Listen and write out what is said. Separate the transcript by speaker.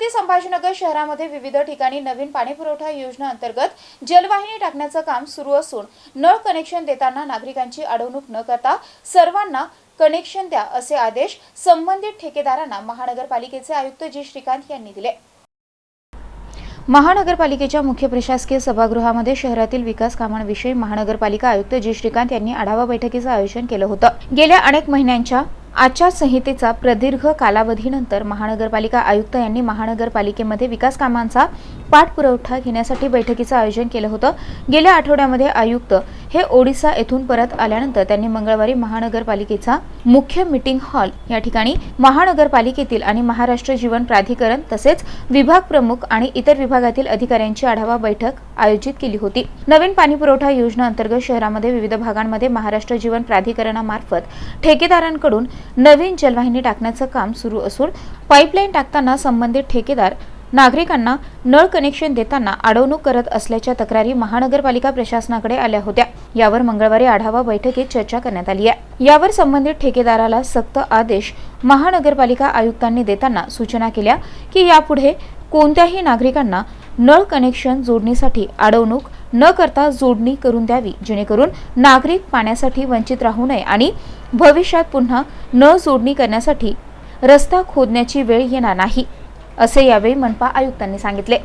Speaker 1: छत्रपती संभाजीनगर शहरामध्ये विविध ठिकाणी नवीन पाणीपुरवठा योजना अंतर्गत जलवाहिनी टाकण्याचं काम सुरू असून नळ कनेक्शन देताना नागरिकांची अडवणूक न करता सर्वांना कनेक्शन द्या असे आदेश संबंधित ठेकेदारांना महानगरपालिकेचे आयुक्त जी. श्रीकांत यांनी दिले. महानगरपालिकेच्या मुख्य प्रशासकीय सभागृहामध्ये शहरातील विकास कामांविषयी महानगरपालिका आयुक्त जी. श्रीकांत यांनी आढावा बैठकीचं आयोजन केलं होतं. गेल्या अनेक महिन्यांच्या आचारसंहितेचा प्रदीर्घ कालावधीनंतर महानगरपालिका आयुक्त यांनी महानगरपालिकेमध्ये विकास कामांचा पाठपुरवठा घेण्यासाठी बैठकीचं आयोजन केलं होतं. गेल्या आठवड्यामध्ये आयुक्त हे ओडिसा येथून परत आल्यानंतर त्यांनी मंगळवारी महानगरपालिकेचा मुख्य मीटिंग हॉल या ठिकाणी महानगरपालिकेतील आणि महाराष्ट्र जीवन प्राधिकरण तसेच विभाग प्रमुख आणि इतर विभागातील अधिकाऱ्यांची आढावा बैठक आयोजित केली होती. नवीन पाणीपुरवठा योजना अंतर्गत शहरामध्ये विविध भागांमध्ये महाराष्ट्र जीवन प्राधिकरणामार्फत ठेकेदारांकडून नवीन जलवाहिनी टाकण्याचं काम सुरू असून पाईपलाईन टाकताना संबंधित ठेकेदार नागरिकांना नळ कनेक्शन देताना अडवणूक करत असल्याच्या तक्रारी महानगरपालिका प्रशासनाकडे आल्या होत्या. यावर मंगळवारी आढावा बैठकीत चर्चा करण्यात आली आहे. यावर संबंधित ठेकेदाराला सक्त आदेश महानगरपालिका आयुक्तांनी देताना सूचना केल्या की यापुढे कोणत्याही नागरिकांना नळ कनेक्शन जोडणीसाठी अडवणूक न करता जोडणी करून द्यावी जेणेकरून नागरिक पाण्यासाठी वंचित राहू नये आणि भविष्यात पुन्हा नळ जोडणी करण्यासाठी रस्ता खोदण्याची वेळ येणार नाही. असे यावेळी मनपा आयुक्तांनी सांगितले.